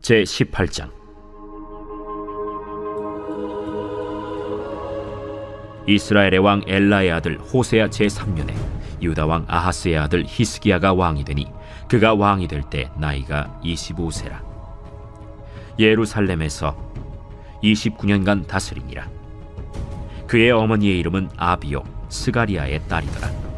제 18장. 이스라엘의 왕 엘라의 아들 호세아 제 3년에 유다 왕 아하스의 아들 히스기야가 왕이 되니 그가 왕이 될 때 나이가 25세라. 예루살렘에서 29년간 다스리니라. 그의 어머니의 이름은 아비요 스가리아의 딸이더라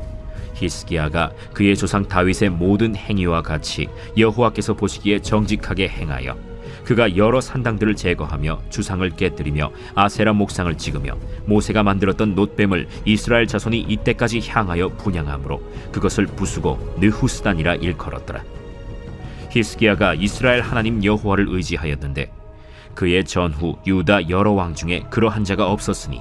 히스기야가 그의 조상 다윗의 모든 행위와 같이 여호와께서 보시기에 정직하게 행하여 그가 여러 산당들을 제거하며 주상을 깨뜨리며 아세라 목상을 찍으며 모세가 만들었던 놋뱀을 이스라엘 자손이 이때까지 향하여 분양함으로 그것을 부수고 느후스단이라 일컬었더라. 히스기야가 이스라엘 하나님 여호와를 의지하였는데 그의 전후 유다 여러 왕 중에 그러한 자가 없었으니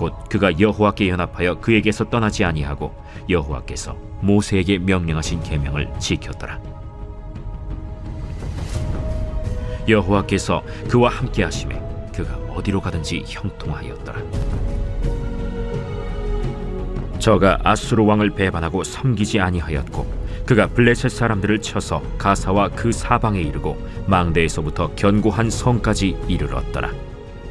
곧 그가 여호와께 연합하여 그에게서 떠나지 아니하고 여호와께서 모세에게 명령하신 계명을 지켰더라. 여호와께서 그와 함께 하심에 그가 어디로 가든지 형통하였더라. 저가 아수르 왕을 배반하고 섬기지 아니하였고 그가 블레셋 사람들을 쳐서 가사와 그 사방에 이르고 망대에서부터 견고한 성까지 이르렀더라.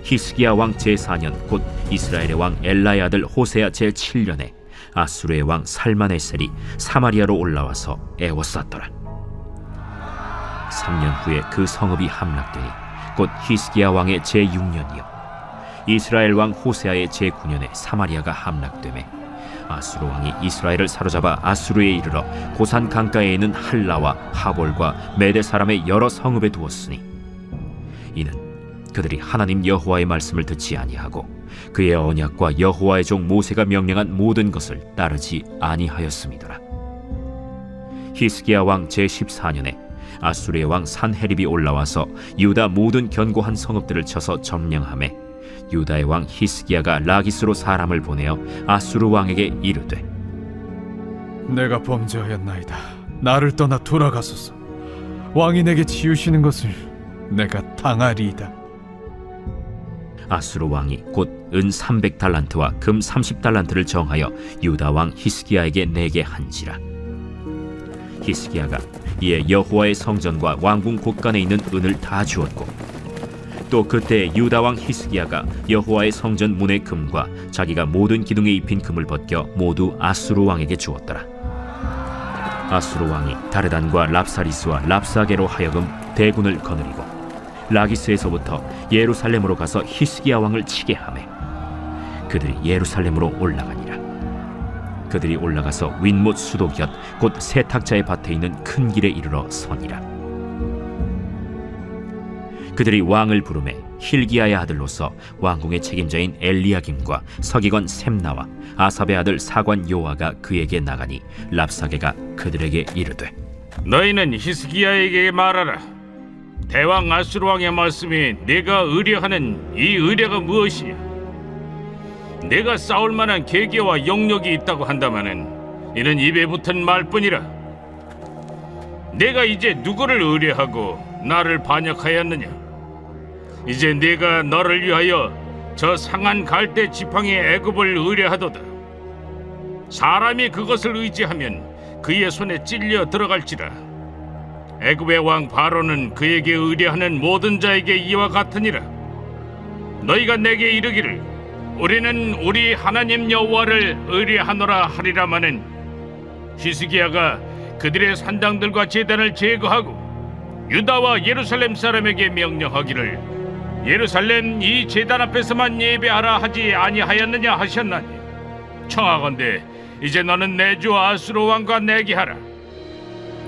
히스기야 왕 제4년 곧 이스라엘의 왕 엘라의 아들 호세아 제7년에 아수르의 왕 살마네셀이 사마리아로 올라와서 애워쌌더라. 3년 후에 그 성읍이 함락되니 곧 히스기야 왕의 제6년이요 이스라엘 왕 호세아의 제9년에 사마리아가 함락되매 아수르 왕이 이스라엘을 사로잡아 아수르에 이르러 고산 강가에 있는 할라와 하볼과 메대 사람의 여러 성읍에 두었으니 이는 그들이 하나님 여호와의 말씀을 듣지 아니하고 그의 언약과 여호와의 종 모세가 명령한 모든 것을 따르지 아니하였음이더라. 히스기야 왕 제14년에 아수르의 왕 산헤립이 올라와서 유다 모든 견고한 성읍들을 쳐서 점령하매 유다의 왕 히스기야가 라기스로 사람을 보내어 아수르 왕에게 이르되 내가 범죄하였나이다. 나를 떠나 돌아가소서. 왕이 내게 지으시는 것을 내가 당하리이다. 아수르 왕이 곧 은 300달란트와 금 30달란트를 정하여 유다 왕 히스기야에게 내게 한지라. 히스기야가 이에 여호와의 성전과 왕궁 곳간에 있는 은을 다 주었고 또 그때 유다 왕 히스기야가 여호와의 성전 문의 금과 자기가 모든 기둥에 입힌 금을 벗겨 모두 아수르 왕에게 주었더라. 아수르 왕이 다르단과 랍사리스와 랍사게로 하여금 대군을 거느리고 라기스에서부터 예루살렘으로 가서 히스기야 왕을 치게 하매 그들이 예루살렘으로 올라가니라 그들이 올라가서 윈못 수도 곁곧 세탁자의 밭에 있는 큰 길에 이르러 서니라 그들이 왕을 부르매 힐기야의 아들로서 왕궁의 책임자인 엘리야김과 서기관 셈나와 아삽의 아들 사관 요아가 그에게 나가니 랍사게가 그들에게 이르되 너희는 히스기야에게 말하라. 대왕 아수르 왕의 말씀이 내가 의뢰하는 이 의뢰가 무엇이냐? 내가 싸울 만한 계기와 영역이 있다고 한다마는 이는 입에 붙은 말뿐이라. 내가 이제 누구를 의뢰하고 나를 반역하였느냐? 이제 내가 너를 위하여 저 상한 갈대 지팡이 애굽을 의뢰하도다. 사람이 그것을 의지하면 그의 손에 찔려 들어갈지라. 애굽의 왕 바로는 그에게 의뢰하는 모든 자에게 이와 같으니라. 너희가 내게 이르기를 우리는 우리 하나님 여호와를 의뢰하노라 하리라마는 히스기야가 그들의 산당들과 제단을 제거하고 유다와 예루살렘 사람에게 명령하기를 예루살렘 이 제단 앞에서만 예배하라 하지 아니하였느냐 하셨나니 청하건대 이제 너는 내 주 아수르 왕과 내게 하라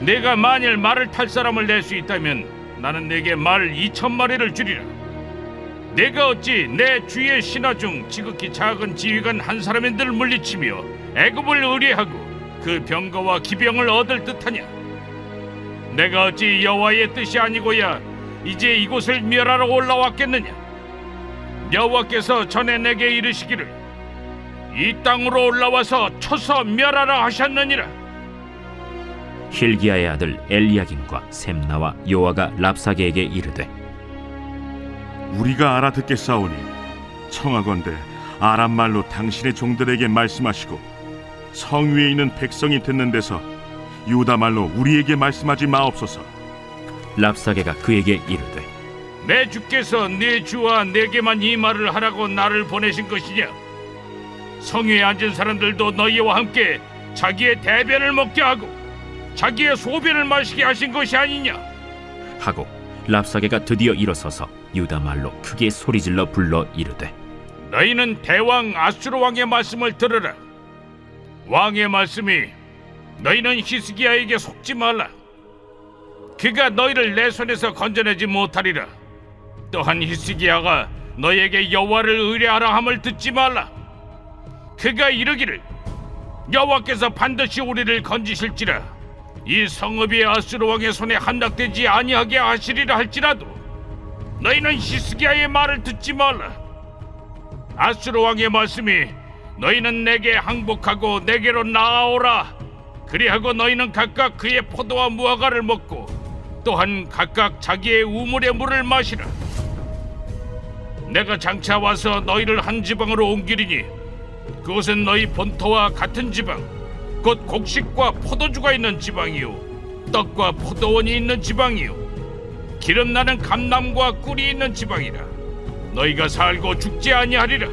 내가 만일 말을 탈 사람을 낼 수 있다면 나는 내게 말 이천 마리를 주리라. 내가 어찌 내 주의 신하 중 지극히 작은 지휘관 한 사람인들 물리치며 애굽을 의뢰하고 그 병거와 기병을 얻을 듯하냐? 내가 어찌 여호와의 뜻이 아니고야 이제 이곳을 멸하러 올라왔겠느냐? 여호와께서 전에 내게 이르시기를 이 땅으로 올라와서 쳐서 멸하라 하셨느니라. 힐기야의 아들 엘리야김과 셈나와 요아가 랍사게에게 이르되 우리가 알아듣겠사오니 청하건대 아람 말로 당신의 종들에게 말씀하시고 성 위에 있는 백성이 듣는 데서 유다 말로 우리에게 말씀하지 마옵소서. 랍사게가 그에게 이르되 내 주께서 내 주와 내게만 이 말을 하라고 나를 보내신 것이냐? 성위에 앉은 사람들도 너희와 함께 자기의 대변을 먹게 하고 자기의 소변을 마시게 하신 것이 아니냐? 하고 랍사게가 드디어 일어서서 유다 말로 크게 소리질러 불러 이르되 너희는 대왕 아수르 왕의 말씀을 들으라. 왕의 말씀이 너희는 히스기야에게 속지 말라. 그가 너희를 내 손에서 건져내지 못하리라. 또한 히스기야가 너희에게 여호와를 의뢰하라 함을 듣지 말라. 그가 이르기를 여호와께서 반드시 우리를 건지실지라. 이 성읍이 아수르 왕의 손에 함락되지 아니하게 하시리라 할지라도 너희는 히스기야의 말을 듣지 말라. 아수르 왕의 말씀이 너희는 내게 항복하고 내게로 나아오라 그리하고 너희는 각각 그의 포도와 무화과를 먹고 또한 각각 자기의 우물의 물을 마시라 내가 장차 와서 너희를 한 지방으로 옮기리니 그곳은 너희 본토와 같은 지방 곧 곡식과 포도주가 있는 지방이요 떡과 포도원이 있는 지방이요 기름 나는 감남과 꿀이 있는 지방이라 너희가 살고 죽지 아니하리라.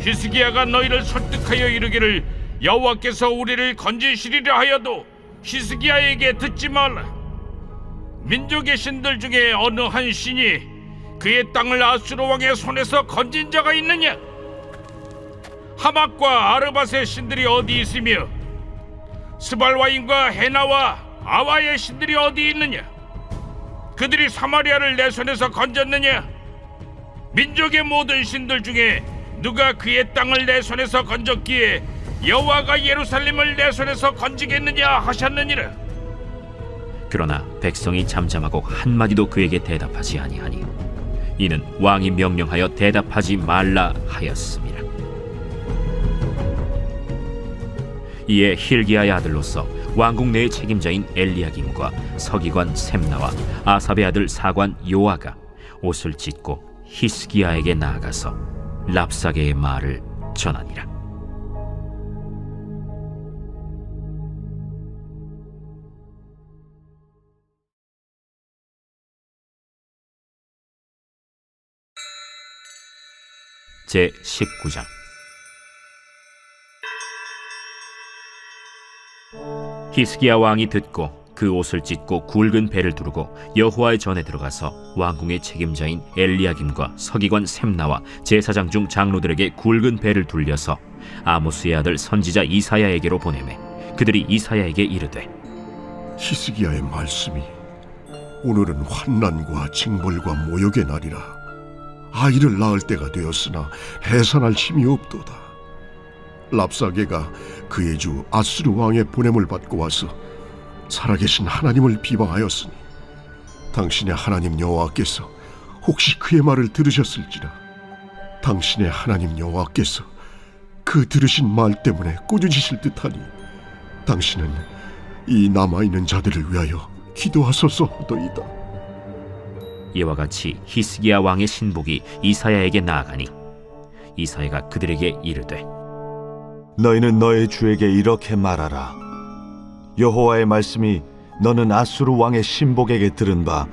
히스기야가 너희를 설득하여 이르기를 여호와께서 우리를 건지시리라 하여도 히스기야에게 듣지 말라. 민족의 신들 중에 어느 한 신이 그의 땅을 아수르 왕의 손에서 건진 자가 있느냐? 하막과 아르밧의 신들이 어디 있으며 스발와인과 헤나와 아와의 신들이 어디 있느냐? 그들이 사마리아를 내 손에서 건졌느냐? 민족의 모든 신들 중에 누가 그의 땅을 내 손에서 건졌기에 여호와가 예루살렘을 내 손에서 건지겠느냐 하셨느니라 그러나 백성이 잠잠하고 한마디도 그에게 대답하지 아니하니 이는 왕이 명령하여 대답하지 말라 하였습니다. 이에 힐기야의 아들로서 왕궁 내의 책임자인 엘리야김과 서기관 셈나와 아삽의 아들 사관 요아가 옷을 찢고 히스기야에게 나아가서 랍사게의 말을 전하니라. 제 19장 히스기야 왕이 듣고 그 옷을 찢고 굵은 배를 두르고 여호와의 전에 들어가서 왕궁의 책임자인 엘리야김과 서기관 셈나와 제사장 중 장로들에게 굵은 배를 둘려서 아모스의 아들 선지자 이사야에게로 보내매 그들이 이사야에게 이르되 히스기야의 말씀이 오늘은 환난과 징벌과 모욕의 날이라 아이를 낳을 때가 되었으나 해산할 힘이 없도다 랍사게가 그의 주 아수르 왕의 보냄을 받고 와서 살아계신 하나님을 비방하였으니 당신의 하나님 여호와께서 혹시 그의 말을 들으셨을지라 당신의 하나님 여호와께서 그 들으신 말 때문에 꾸짖으실 듯하니 당신은 이 남아 있는 자들을 위하여 기도하소서도이다. 이와 같이 히스기야 왕의 신복이 이사야에게 나아가니 이사야가 그들에게 이르되 너희는 너의 주에게 이렇게 말하라. 여호와의 말씀이 너는 아수르 왕의 신복에게 들은 바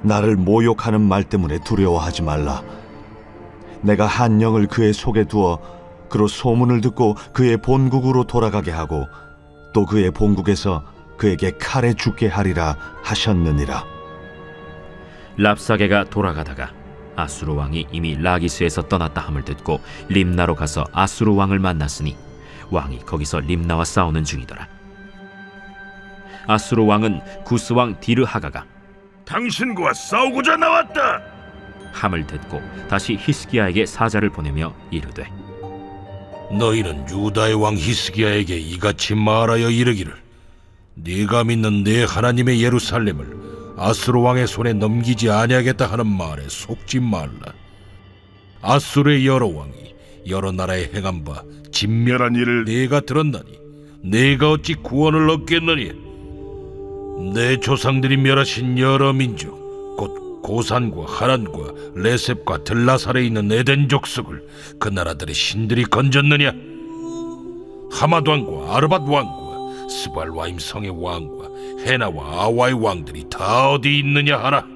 나를 모욕하는 말 때문에 두려워하지 말라. 내가 한 영을 그의 속에 두어 그로 소문을 듣고 그의 본국으로 돌아가게 하고 또 그의 본국에서 그에게 칼에 죽게 하리라 하셨느니라. 랍사게가 돌아가다가 아수르 왕이 이미 라기스에서 떠났다 함을 듣고 림나로 가서 아수르 왕을 만났으니 왕이 거기서 림나와 싸우는 중이더라. 아수르 왕은 구스 왕 디르하가가 당신과 싸우고자 나왔다 함을 듣고 다시 히스기야에게 사자를 보내며 이르되 너희는 유다의 왕 히스기야에게 이같이 말하여 이르기를 네가 믿는 내 하나님의 예루살렘을 아수르 왕의 손에 넘기지 아니하겠다 하는 말에 속지 말라. 아수르의 여러 왕이 여러 나라에 행한 바 진멸한 일을 네가 들었나니 네가 어찌 구원을 얻겠느냐? 내 조상들이 멸하신 여러 민족 곧 고산과 하란과 레셉과 들라살에 있는 에덴 족속을 그 나라들의 신들이 건졌느냐? 하맛 왕과 아르밧 왕과 스발와임 성의 왕과 헤나와 아와의 왕들이 다 어디 있느냐 하라.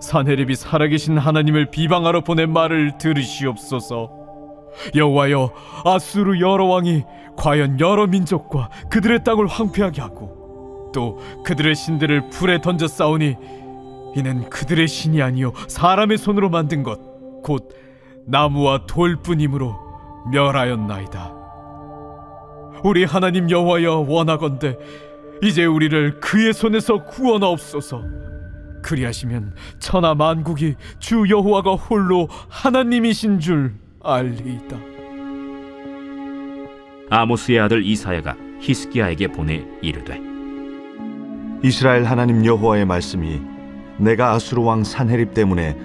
사내립이 살아계신 하나님을 비방하러 보낸 말을 들으시옵소서 여호와여 아수르 여러 왕이 과연 여러 민족과 그들의 땅을 황폐하게 하고 또 그들의 신들을 불에 던져 싸우니 이는 그들의 신이 아니요 사람의 손으로 만든 것 곧 나무와 돌뿐이므로 멸하였나이다. 우리 하나님 여호와여 원하건대 이제 우리를 그의 손에서 구원하옵소서. 그리하시면 천하 만국이 주 여호와가 홀로 하나님이신 줄 알리이다. 아모스의 아들 이사야가 히스기야에게 보내 이르되 이스라엘 하나님 여호와의 말씀이 내가 아수르 왕 산헤립 때문에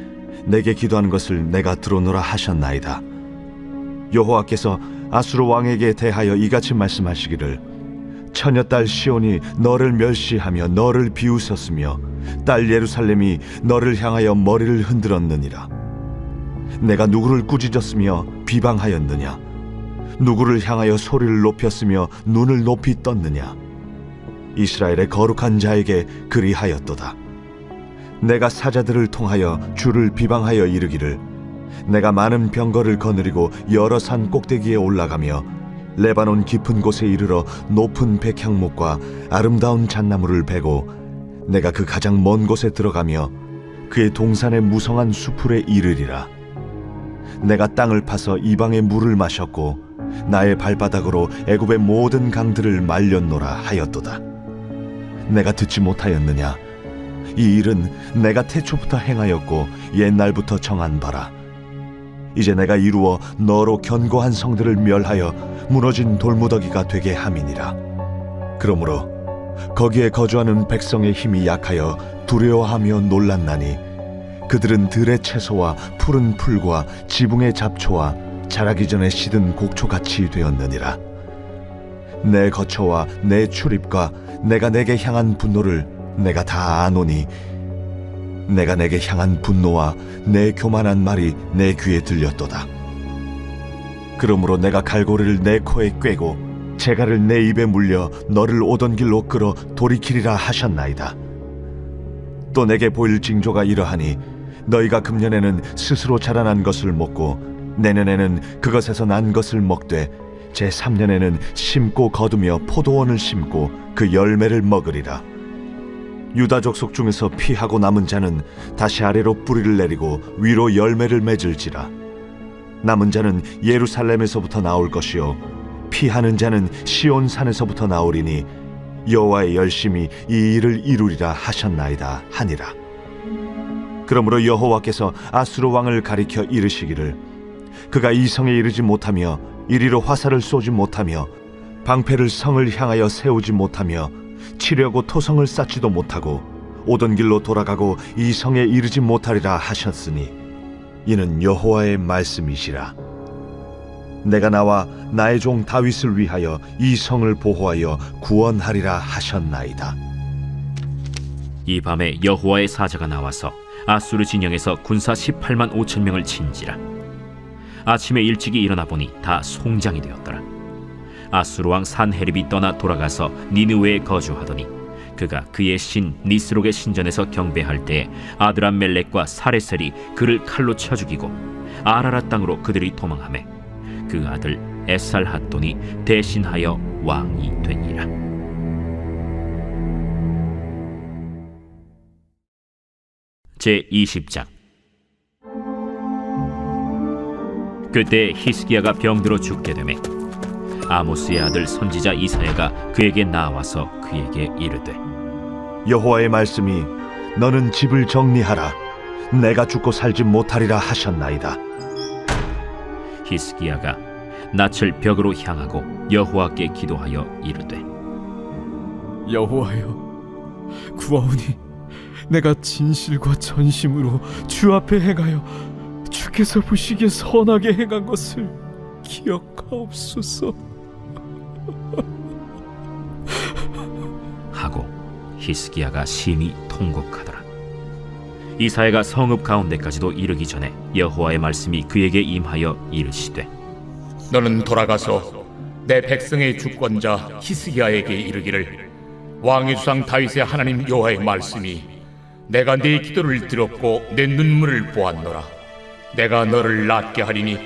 내게 기도하는 것을 내가 들어노라 하셨나이다. 여호와께서 아수르 왕에게 대하여 이같이 말씀하시기를 처녀딸 시온이 너를 멸시하며 너를 비웃었으며 딸 예루살렘이 너를 향하여 머리를 흔들었느니라. 내가 누구를 꾸짖었으며 비방하였느냐? 누구를 향하여 소리를 높였으며 눈을 높이 떴느냐? 이스라엘의 거룩한 자에게 그리하였도다. 내가 사자들을 통하여 주를 비방하여 이르기를 내가 많은 병거를 거느리고 여러 산 꼭대기에 올라가며 레바논 깊은 곳에 이르러 높은 백향목과 아름다운 잣나무를 베고 내가 그 가장 먼 곳에 들어가며 그의 동산의 무성한 수풀에 이르리라. 내가 땅을 파서 이방의 물을 마셨고 나의 발바닥으로 애굽의 모든 강들을 말렸노라 하였도다. 내가 듣지 못하였느냐? 이 일은 내가 태초부터 행하였고 옛날부터 정한 바라. 이제 내가 이루어 너로 견고한 성들을 멸하여 무너진 돌무더기가 되게 함이니라. 그러므로 거기에 거주하는 백성의 힘이 약하여 두려워하며 놀랐나니 그들은 들의 채소와 푸른 풀과 지붕의 잡초와 자라기 전에 시든 곡초같이 되었느니라. 내 거처와 내 출입과 내가 내게 향한 분노를 내가 다 아노니 내가 내게 향한 분노와 내 교만한 말이 내 귀에 들렸도다. 그러므로 내가 갈고리를 내 코에 꿰고 재갈을 내 입에 물려 너를 오던 길로 끌어 돌이키리라 하셨나이다. 또 내게 보일 징조가 이러하니 너희가 금년에는 스스로 자라난 것을 먹고 내년에는 그것에서 난 것을 먹되 제 3년에는 심고 거두며 포도원을 심고 그 열매를 먹으리라. 유다 족속 중에서 피하고 남은 자는 다시 아래로 뿌리를 내리고 위로 열매를 맺을지라. 남은 자는 예루살렘에서부터 나올 것이요 피하는 자는 시온 산에서부터 나오리니 여호와의 열심히 이 일을 이루리라 하셨나이다 하니라. 그러므로 여호와께서 아수르 왕을 가리켜 이르시기를 그가 이 성에 이르지 못하며 이리로 화살을 쏘지 못하며 방패를 성을 향하여 세우지 못하며 치려고 토성을 쌓지도 못하고 오던 길로 돌아가고 이 성에 이르지 못하리라 하셨으니 이는 여호와의 말씀이시라. 내가 나와 나의 종 다윗을 위하여 이 성을 보호하여 구원하리라 하셨나이다. 이 밤에 여호와의 사자가 나와서 아수르 진영에서 군사 18만 5천 명을 친지라. 아침에 일찍이 일어나 보니 다 송장이 되었더라 아수르 왕 산헤립이 떠나 돌아가서 니느웨에 거주하더니 그가 그의 신 니스록의 신전에서 경배할 때에 아드람 멜렉과 사레셀이 그를 칼로 쳐 죽이고 아라라 땅으로 그들이 도망하매 그 아들 에살 핫돈이 대신하여 왕이 되니라. 제 20장. 그때 히스기야가 병들어 죽게 되매 아모스의 아들 선지자 이사야가 그에게 나와서 그에게 이르되 여호와의 말씀이 너는 집을 정리하라 내가 죽고 살지 못하리라 하셨나이다 히스기야가 낯을 벽으로 향하고 여호와께 기도하여 이르되 여호와여 구하오니 내가 진실과 전심으로 주 앞에 행하여 주께서 보시기에 선하게 행한 것을 기억하옵소서. 하고 히스기야가 심히 통곡하더라. 이사야가 성읍 가운데까지도 이르기 전에 여호와의 말씀이 그에게 임하여 이르시되 너는 돌아가서 내 백성의 주권자 히스기야에게 이르기를 왕의 주상 다윗의 하나님 여호와의 말씀이 내가 네 기도를 들었고 내 눈물을 보았노라 내가 너를 낫게 하리니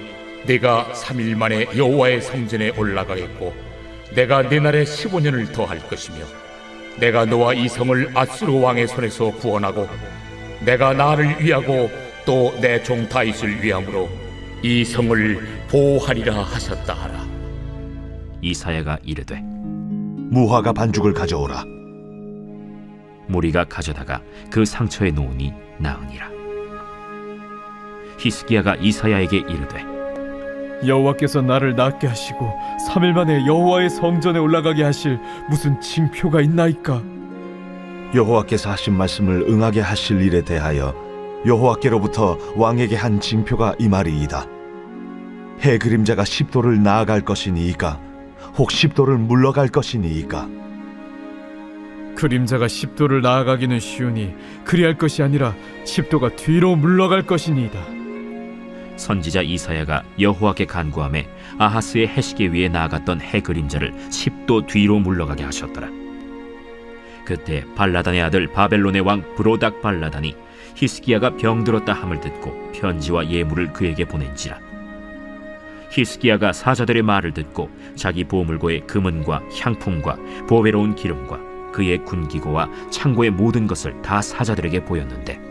네가 3일 만에 여호와의 성전에 올라가겠고 내가 내 날에 15년을 더할 것이며 내가 너와 이 성을 아수르 왕의 손에서 구원하고 내가 나를 위하고 또 내 종 다윗을 위함으로 이 성을 보호하리라 하셨다 하라. 이사야가 이르되 무화과 반죽을 가져오라. 무리가 가져다가 그 상처에 놓으니 나으니라. 히스기야가 이사야에게 이르되 여호와께서 나를 낫게 하시고 3일 만에 여호와의 성전에 올라가게 하실 무슨 징표가 있나이까? 여호와께서 하신 말씀을 응하게 하실 일에 대하여 여호와께로부터 왕에게 한 징표가 이 말이이다. 해 그림자가 십도를 나아갈 것이니이까 혹 십도를 물러갈 것이니이까 그림자가 10도를 나아가기는 쉬우니 그리할 것이 아니라 10도가 뒤로 물러갈 것이니이다. 선지자 이사야가 여호와께 간구함에 아하스의 해시계 위에 나아갔던 해 그림자를 10도 뒤로 물러가게 하셨더라. 그때 발라단의 아들 바벨론의 왕 브로닥 발라단이 히스기야가 병들었다 함을 듣고 편지와 예물을 그에게 보낸지라. 히스기야가 사자들의 말을 듣고 자기 보물고의 금은과 향품과 보배로운 기름과 그의 군기고와 창고의 모든 것을 다 사자들에게 보였는데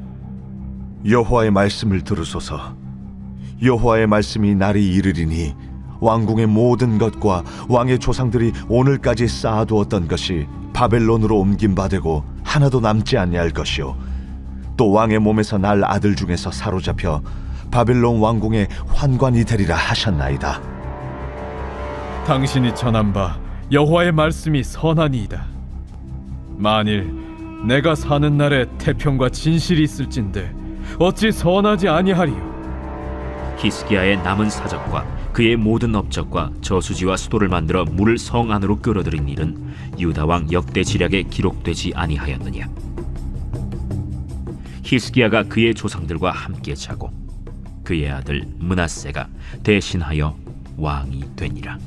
여호와의 말씀을 들으소서. 여호와의 말씀이 날이 이르리니 왕궁의 모든 것과 왕의 조상들이 오늘까지 쌓아두었던 것이 바벨론으로 옮긴 바 되고 하나도 남지 아니할 것이요. 또 왕의 몸에서 날 아들 중에서 사로잡혀 바벨론 왕궁의 환관이 되리라 하셨나이다. 당신이 전한 바 여호와의 말씀이 선하니이다. 만일 내가 사는 날에 태평과 진실이 있을진데 어찌 선하지 아니하리요? 히스기야의 남은 사적과 그의 모든 업적과 저수지와 수도를 만들어 물을 성 안으로 끌어들인 일은 유다 왕 역대 지략에 기록되지 아니하였느냐 히스기야가 그의 조상들과 함께 자고 그의 아들 문하세가 대신하여 왕이 되니라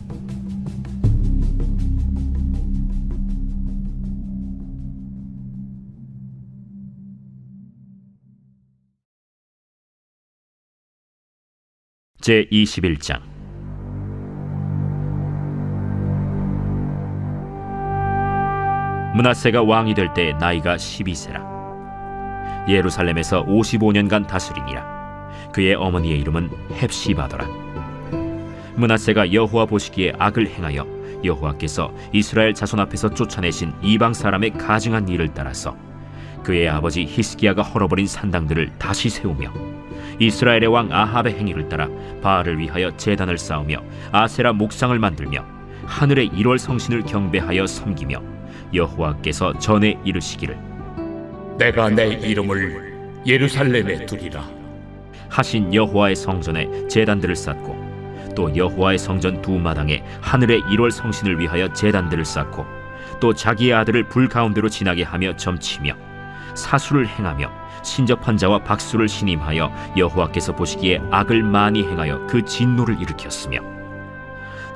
제 21장. 문하세가 왕이 될 때 나이가 12세라. 예루살렘에서 55년간 다스리니라. 그의 어머니의 이름은 헵시바더라. 문하세가 여호와 보시기에 악을 행하여 여호와께서 이스라엘 자손 앞에서 쫓아내신 이방 사람의 가증한 일을 따라서 그의 아버지 히스기야가 헐어버린 산당들을 다시 세우며 이스라엘의 왕 아합의 행위를 따라 바알을 위하여 제단을 쌓으며 아세라 목상을 만들며 하늘의 일월 성신을 경배하여 섬기며 여호와께서 전에 이르시기를 내가 내 이름을 예루살렘에 두리라. 하신 여호와의 성전에 제단들을 쌓고 또 여호와의 성전 두 마당에 하늘의 일월 성신을 위하여 제단들을 쌓고 또 자기의 아들을 불 가운데로 지나게 하며 점치며 사수를 행하며 신접한 자와 박수를 신임하여 여호와께서 보시기에 악을 많이 행하여 그 진노를 일으켰으며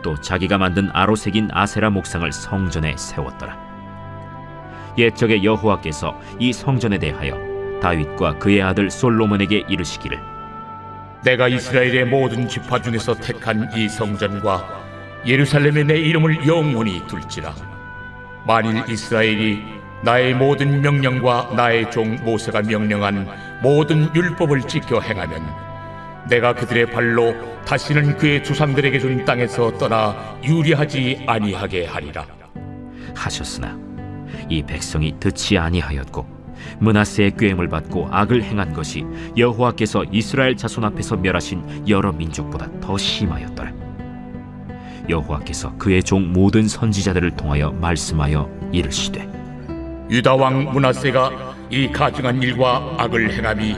또 자기가 만든 아로색인 아세라 목상을 성전에 세웠더라 옛적에 여호와께서 이 성전에 대하여 다윗과 그의 아들 솔로몬에게 이르시기를 내가 이스라엘의 모든 지파 중에서 택한 이 성전과 예루살렘에 내 이름을 영원히 둘지라. 만일 이스라엘이 나의 모든 명령과 나의 종 모세가 명령한 모든 율법을 지켜 행하면 내가 그들의 발로 다시는 그의 조상들에게 준 땅에서 떠나 유리하지 아니하게 하리라. 하셨으나 이 백성이 듣지 아니하였고 문하세의 꾀임을 받고 악을 행한 것이 여호와께서 이스라엘 자손 앞에서 멸하신 여러 민족보다 더 심하였더라. 여호와께서 그의 종 모든 선지자들을 통하여 말씀하여 이르시되 유다 왕 문하세가 이 가증한 일과 악을 행함이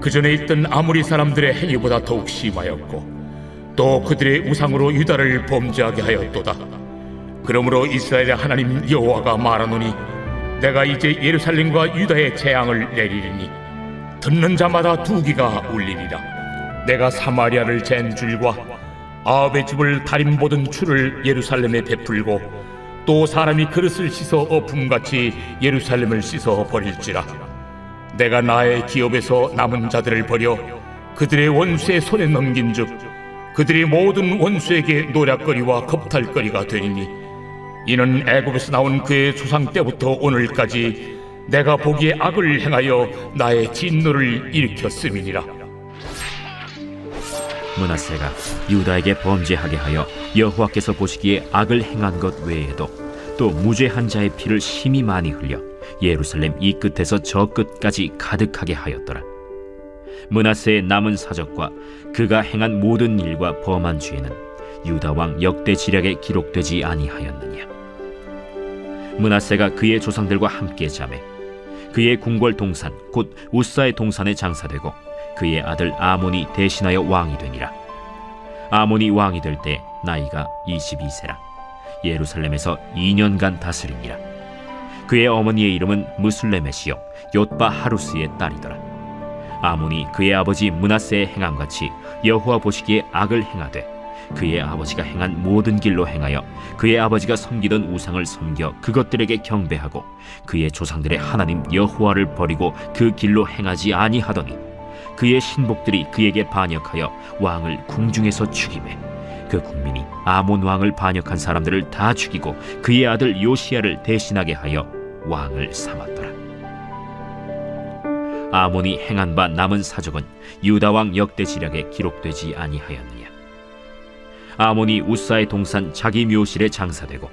그 전에 있던 아무리 사람들의 행위보다 더욱 심하였고 또 그들의 우상으로 유다를 범죄하게 하였도다. 그러므로 이스라엘의 하나님 여호와가 말하노니 내가 이제 예루살렘과 유다의 재앙을 내리리니 듣는 자마다 두 귀가 울리리라. 내가 사마리아를 잰 줄과 아합의 집을 다림 보던 줄을 예루살렘에 베풀고 또 사람이 그릇을 씻어 엎음같이 예루살렘을 씻어 버릴지라. 내가 나의 기업에서 남은 자들을 버려 그들의 원수의 손에 넘긴즉 그들이 모든 원수에게 노략거리와 겁탈거리가 되리니 이는 애굽에서 나온 그의 조상 때부터 오늘까지 내가 보기에 악을 행하여 나의 진노를 일으켰음이니라 문하세가 유다에게 범죄하게 하여 여호와께서 보시기에 악을 행한 것 외에도 또 무죄한 자의 피를 심히 많이 흘려 예루살렘 이 끝에서 저 끝까지 가득하게 하였더라. 문하세의 남은 사적과 그가 행한 모든 일과 범한 죄는 유다 왕 역대 지략에 기록되지 아니하였느냐. 문하세가 그의 조상들과 함께 자매 그의 궁궐 동산 곧 우사의 동산에 장사되고 그의 아들 아몬이 대신하여 왕이 되니라. 아몬이 왕이 될 때 나이가 22세라. 예루살렘에서 2년간 다스리니라. 그의 어머니의 이름은 무슬레메시요 욥바 하루스의 딸이더라. 아몬이 그의 아버지 문하세의 행함같이 여호와 보시기에 악을 행하되 그의 아버지가 행한 모든 길로 행하여 그의 아버지가 섬기던 우상을 섬겨 그것들에게 경배하고 그의 조상들의 하나님 여호와를 버리고 그 길로 행하지 아니하더니 그의 신복들이 그에게 반역하여 왕을 궁중에서 죽이매 그 국민이 아몬 왕을 반역한 사람들을 다 죽이고 그의 아들 요시야를 대신하게 하여 왕을 삼았더라. 아몬이 행한 바 남은 사적은 유다 왕 역대 지략에 기록되지 아니하였느냐. 아몬이 우사의 동산 자기 묘실에 장사되고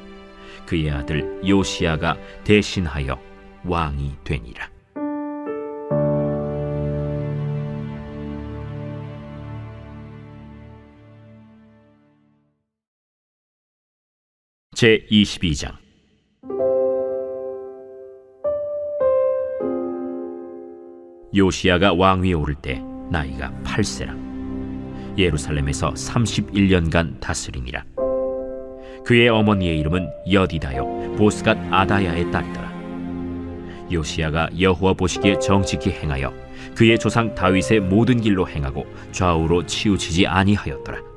그의 아들 요시야가 대신하여 왕이 되니라. 제 22장. 요시야가 왕위에 오를 때 나이가 8세라. 예루살렘에서 31년간 다스리니라. 그의 어머니의 이름은 여디다요 보스갓 아다야의 딸이더라. 요시야가 여호와 보시기에 정직히 행하여 그의 조상 다윗의 모든 길로 행하고 좌우로 치우치지 아니하였더라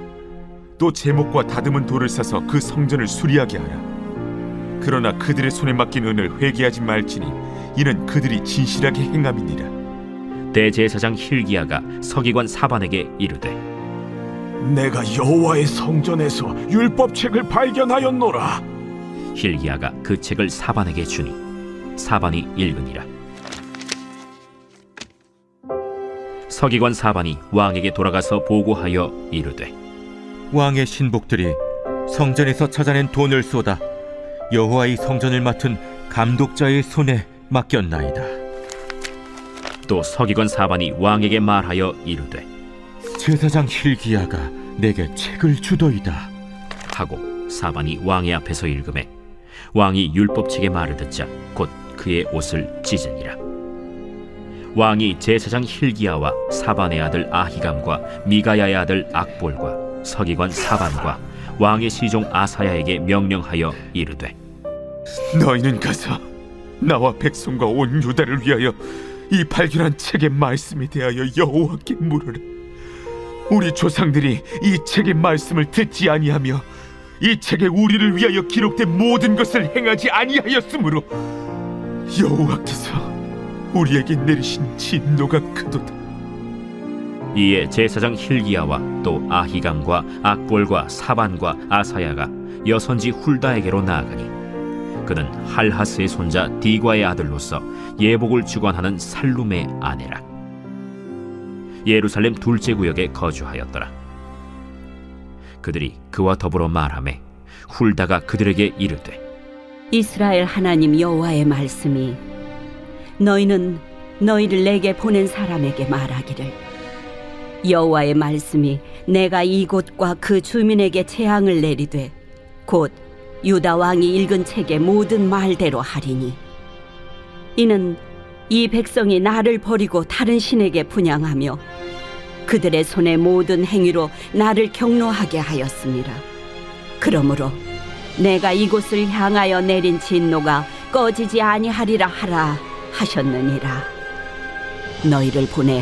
또 제목과 다듬은 돌을 사서 그 성전을 수리하게 하라. 그러나 그들의 손에 맡긴 은을 회개하지 말지니 이는 그들이 진실하게 행함이니라. 대제사장 힐기야가 서기관 사반에게 이르되 내가 여호와의 성전에서 율법책을 발견하였노라. 힐기야가 그 책을 사반에게 주니 사반이 읽으니라. 서기관 사반이 왕에게 돌아가서 보고하여 이르되 왕의 신복들이 성전에서 찾아낸 돈을 쏟아 여호와의 성전을 맡은 감독자의 손에 맡겼나이다. 또 서기관 사반이 왕에게 말하여 이르되 제사장 힐기야가 내게 책을 주더이다. 하고 사반이 왕의 앞에서 읽음에 왕이 율법책의 말을 듣자 곧 그의 옷을 찢으니라 왕이 제사장 힐기야와 사반의 아들 아히감과 미가야의 아들 악볼과 서기관 사반과 왕의 시종 아사야에게 명령하여 이르되 너희는 가서 나와 백성과 온 유다를 위하여 이 발견한 책의 말씀에 대하여 여호와께 물으라 우리 조상들이 이 책의 말씀을 듣지 아니하며 이 책에 우리를 위하여 기록된 모든 것을 행하지 아니하였으므로 여호와께서 우리에게 내리신 진노가 크도다. 이에 제사장 힐기야와 또 아히감과 악볼과 사반과 아사야가 여선지 훌다에게로 나아가니 그는 할하스의 손자 디과의 아들로서 예복을 주관하는 살룸의 아내라. 예루살렘 둘째 구역에 거주하였더라. 그들이 그와 더불어 말하매 훌다가 그들에게 이르되 이스라엘 하나님 여호와의 말씀이 너희는 너희를 내게 보낸 사람에게 말하기를 여호와의 말씀이 내가 이곳과 그 주민에게 재앙을 내리되 곧 유다 왕이 읽은 책의 모든 말대로 하리니 이는 이 백성이 나를 버리고 다른 신에게 분양하며 그들의 손의 모든 행위로 나를 경노하게 하였습니다. 그러므로 내가 이곳을 향하여 내린 진노가 꺼지지 아니하리라 하라 하셨느니라. 너희를 보내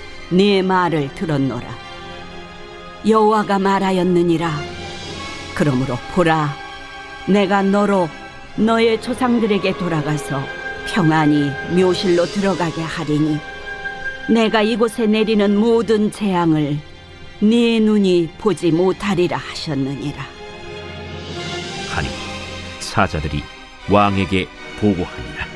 네 말을 들었노라. 여호와가 말하였느니라. 그러므로 보라 내가 너로 너의 조상들에게 돌아가서 평안히 묘실로 들어가게 하리니 내가 이곳에 내리는 모든 재앙을 네 눈이 보지 못하리라 하셨느니라. 하니 사자들이 왕에게 보고하니라